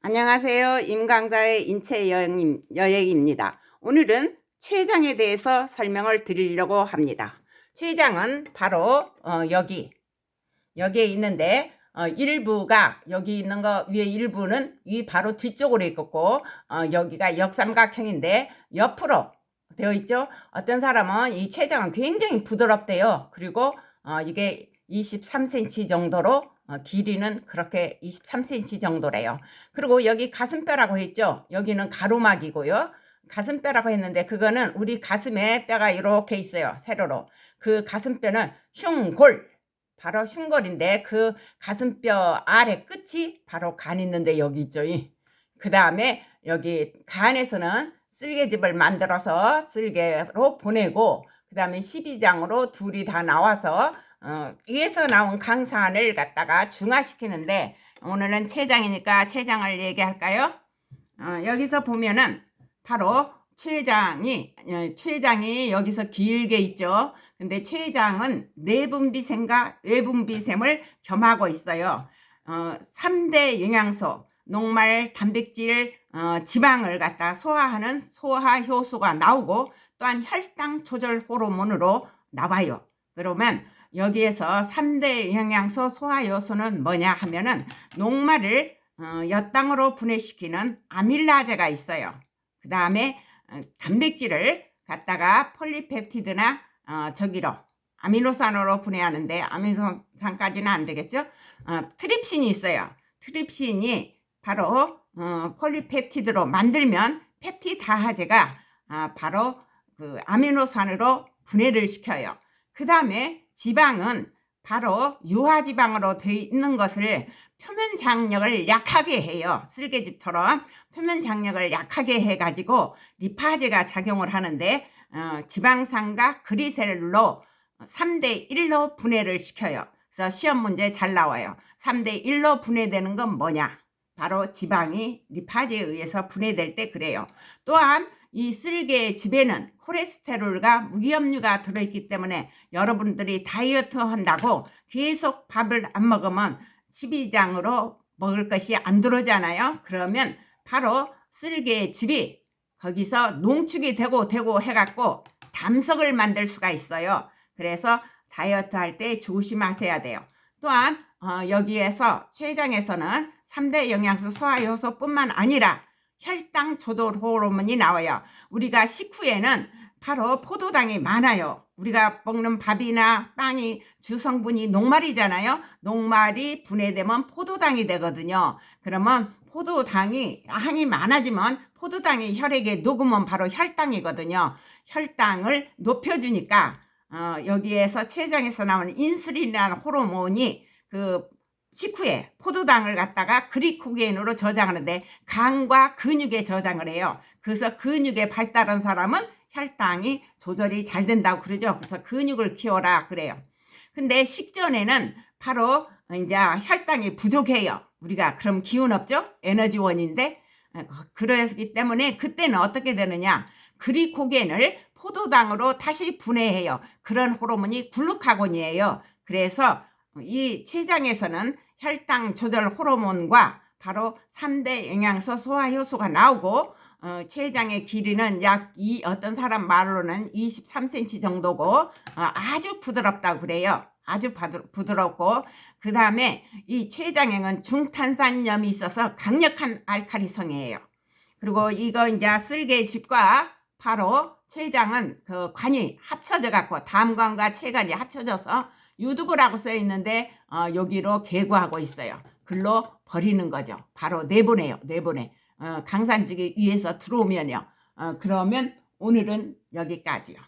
안녕하세요. 임강자의 인체 여행, 여행입니다. 오늘은 췌장에 대해서 설명을 드리려고 합니다. 췌장은 바로 어, 여기 여기에 있는데 어, 일부가 여기 있는 거 위에 일부는 이 바로 뒤쪽으로 있고 어, 여기가 역삼각형인데 옆으로 되어 있죠. 어떤 사람은 이 췌장은 굉장히 부드럽대요. 그리고 어, 이게 23cm 정도로 어, 길이는 그렇게 23cm 정도래요. 그리고 여기 가슴뼈라고 했죠. 여기는 가로막이고요. 가슴뼈라고 했는데 그거는 우리 가슴에 뼈가 이렇게 있어요. 세로로. 그 가슴뼈는 흉골. 바로 흉골인데 그 가슴뼈 아래 끝이 바로 간 있는데 여기 있죠. 그 다음에 여기 간에서는 쓸개집을 만들어서 쓸개로 보내고 그 다음에 12장으로 둘이 다 나와서 어, 위에서 나온 강산을 갖다가 중화시키는데 오늘은 췌장이니까 췌장을 얘기할까요? 어, 여기서 보면은 바로 췌장이 어, 췌장이 여기서 길게 있죠. 근데 췌장은 내분비샘과 외분비샘을 겸하고 있어요. 어, 3대 영양소 녹말, 단백질, 어, 지방을 갖다 소화하는 소화 효소가 나오고 또한 혈당 조절 호르몬으로 나와요. 그러면 여기에서 3대 영양소 소화 요소는 뭐냐 하면은 녹말을 어, 엿당으로 분해시키는 아밀라제가 있어요. 그 다음에 어, 단백질을 갖다가 폴리펩티드나 어, 저기로 아미노산으로 분해하는데 아미노산까지는 안 되겠죠. 어, 트립신이 있어요. 트립신이 바로 어, 폴리펩티드로 만들면 펩티다하제가 아, 바로 그 아미노산으로 분해를 시켜요. 그 다음에 지방은 바로 유화지방으로 되어 있는 것을 표면 장력을 약하게 해요. 쓸개집처럼 표면 장력을 약하게 해가지고 리파제가 작용을 하는데 어, 지방산과 그리셀로 3대 1로 분해를 시켜요. 그래서 시험 문제 잘 나와요. 3대 1로 분해되는 건 뭐냐? 바로 지방이 리파제에 의해서 분해될 때 그래요. 또한 이 쓸개 집에는 콜레스테롤과 무기염류가 들어있기 때문에 여러분들이 다이어트 한다고 계속 밥을 안 먹으면 12장으로 먹을 것이 안 들어오잖아요. 그러면 바로 쓸개 집이 거기서 농축이 되고 되고 해갖고 담석을 만들 수가 있어요. 그래서 다이어트 할 때 조심하셔야 돼요. 또한 어, 여기에서 췌장에서는 3대 영양소 소화 요소뿐만 아니라 혈당 조절 호르몬이 나와요. 우리가 식후에는 바로 포도당이 많아요. 우리가 먹는 밥이나 빵이 주성분이 녹말이잖아요. 녹말이 분해되면 포도당이 되거든요. 그러면 포도당이 양이 많아지면 포도당이 혈액에 녹으면 바로 혈당이거든요. 혈당을 높여주니까 어, 여기에서 췌장에서 나오는 인슐린이라는 호르몬이 그 식후에 포도당을 갖다가 그리코겐으로 저장하는데 간과 근육에 저장을 해요. 그래서 근육에 발달한 사람은 혈당이 조절이 잘 된다고 그러죠. 그래서 근육을 키워라 그래요. 근데 식전에는 바로 이제 혈당이 부족해요. 우리가 그럼 기운 없죠? 에너지원인데 그러기 때문에 그때는 어떻게 되느냐? 그리코겐을 포도당으로 다시 분해해요. 그런 호르몬이 글루카곤이에요. 그래서 이 췌장에서는 혈당 조절 호르몬과 바로 3대 영양소 소화 효소가 나오고 어, 췌장의 길이는 약 이 어떤 사람 말로는 23cm 정도고 어, 아주 부드럽다고 그래요. 아주 부드럽고 그 다음에 이 췌장에는 중탄산염이 있어서 강력한 알카리성이에요. 그리고 이거 이제 쓸개집과 바로 췌장은 그 관이 합쳐져 갖고 담관과 췌관이 합쳐져서 유두부라고 써 있는데 어, 여기로 개구하고 있어요. 글로 버리는 거죠. 바로 내보내요. 내보내. 어, 강산직이 위에서 들어오면요. 어, 그러면 오늘은 여기까지요.